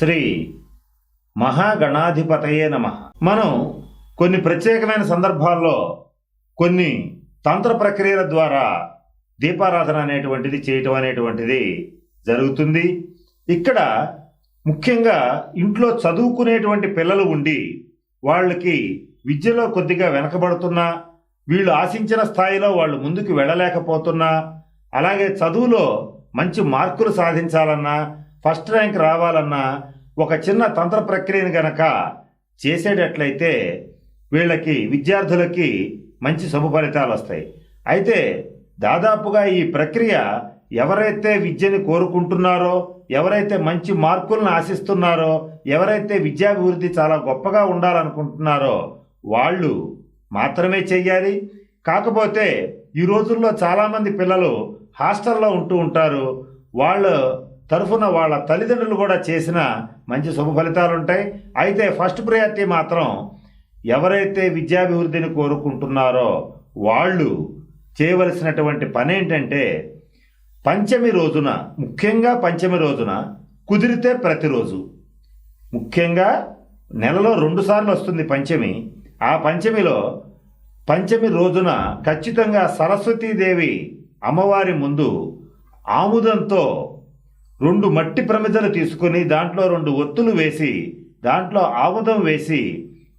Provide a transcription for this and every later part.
శ్రీ మహాగణాధిపతయే నమ. మనం కొన్ని ప్రత్యేకమైన సందర్భాల్లో కొన్ని తంత్ర ప్రక్రియల ద్వారా దీపారాధన అనేటువంటిది చేయటం అనేటువంటిది జరుగుతుంది. ఇక్కడ ముఖ్యంగా ఇంట్లో చదువుకునేటువంటి పిల్లలు ఉండి వాళ్ళకి విద్యలో కొద్దిగా వెనకబడుతున్నా వీళ్ళు ఆశించిన స్థాయిలో వాళ్ళు ముందుకు వెళ్ళలేకపోతున్నా అలాగే చదువులో మంచి మార్కులు సాధించాలన్నా ఫస్ట్ ర్యాంక్ రావాలన్నా ఒక చిన్న తంత్ర ప్రక్రియను గనక చేసేటట్లయితే వీళ్ళకి విద్యార్థులకి మంచి శుభ ఫలితాలు వస్తాయి. అయితే దాదాపుగా ఈ ప్రక్రియ ఎవరైతే విద్యని కోరుకుంటున్నారో ఎవరైతే మంచి మార్కులను ఆశిస్తున్నారో ఎవరైతే విద్యాభివృద్ధి చాలా గొప్పగా ఉండాలనుకుంటున్నారో వాళ్ళు మాత్రమే చెయ్యాలి. కాకపోతే ఈ రోజుల్లో చాలామంది పిల్లలు హాస్టల్లో ఉంటూ ఉంటారు. వాళ్ళు తరఫున వాళ్ళ తల్లిదండ్రులు కూడా చేసిన మంచి శుభ ఫలితాలు ఉంటాయి. అయితే ఫస్ట్ ప్రయారిటీ మాత్రం ఎవరైతే విద్యాభివృద్ధిని కోరుకుంటున్నారో వాళ్ళు చేయవలసినటువంటి పని ఏంటంటే పంచమి రోజున ముఖ్యంగా పంచమి రోజున కుదిరితే ప్రతిరోజు ముఖ్యంగా నెలలో రెండుసార్లు వస్తుంది పంచమి. ఆ పంచమిలో పంచమి రోజున ఖచ్చితంగా సరస్వతీదేవి అమ్మవారి ముందు ఆముదంతో రెండు మట్టి ప్రమిదలు తీసుకొని దాంట్లో రెండు ఒత్తులు వేసి దాంట్లో ఆముదం వేసి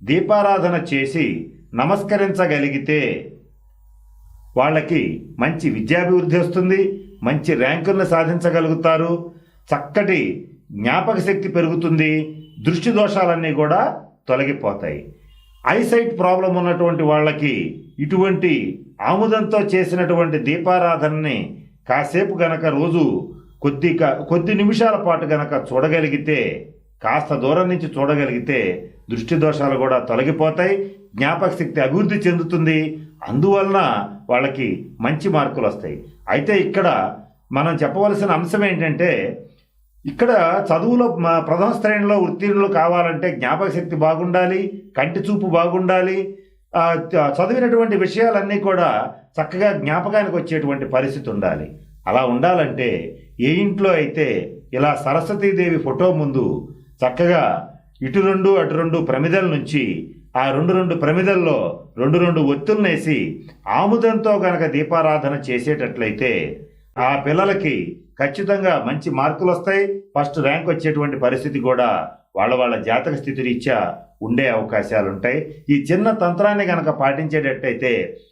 దీపారాధన చేసి నమస్కరించగలిగితే వాళ్ళకి మంచి విద్యాభివృద్ధి వస్తుంది మంచి ర్యాంకులను సాధించగలుగుతారు. చక్కటి జ్ఞాపక శక్తి పెరుగుతుంది దృష్టి దోషాలన్నీ కూడా తొలగిపోతాయి. ఐసైట్ ప్రాబ్లం ఉన్నటువంటి వాళ్ళకి ఇటువంటి ఆముదంతో చేసినటువంటి దీపారాధనని కాసేపు గనక రోజు కొద్ది కొద్ది నిమిషాల పాటు గనక చూడగలిగితే కాస్త దూరం నుంచి చూడగలిగితే దృష్టి దోషాలు కూడా తొలగిపోతాయి జ్ఞాపక శక్తి అభివృద్ధి చెందుతుంది. అందువలన వాళ్ళకి మంచి మార్కులు వస్తాయి. అయితే ఇక్కడ మనం చెప్పవలసిన అంశం ఏంటంటే ఇక్కడ చదువులో ప్రథమ శ్రేణిలో ఉత్తీర్ణులు కావాలంటే జ్ఞాపక శక్తి బాగుండాలి కంటి చూపు బాగుండాలి చదివినటువంటి విషయాలన్నీ కూడా చక్కగా జ్ఞాపకానికి వచ్చేటువంటి పరిస్థితి ఉండాలి. అలా ఉండాలంటే ఏ ఇంట్లో అయితే ఇలా సరస్వతీదేవి ఫోటో ముందు చక్కగా ఇటు రెండు అటు రెండు ప్రమిదల నుంచి ఆ రెండు రెండు ప్రమిదల్లో రెండు రెండు ఒత్తులను వేసి ఆముదంతో గనక దీపారాధన చేసేటట్లయితే ఆ పిల్లలకి ఖచ్చితంగా మంచి మార్కులు వస్తాయి. ఫస్ట్ ర్యాంక్ వచ్చేటువంటి పరిస్థితి కూడా వాళ్ళ వాళ్ళ జాతక స్థితి రీత్యా ఉండే అవకాశాలు ఉంటాయి. ఈ చిన్న తంత్రాన్ని గనక పాటించేటట్టయితే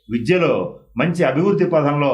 విద్యలో మంచి అభివృద్ధి పదంలో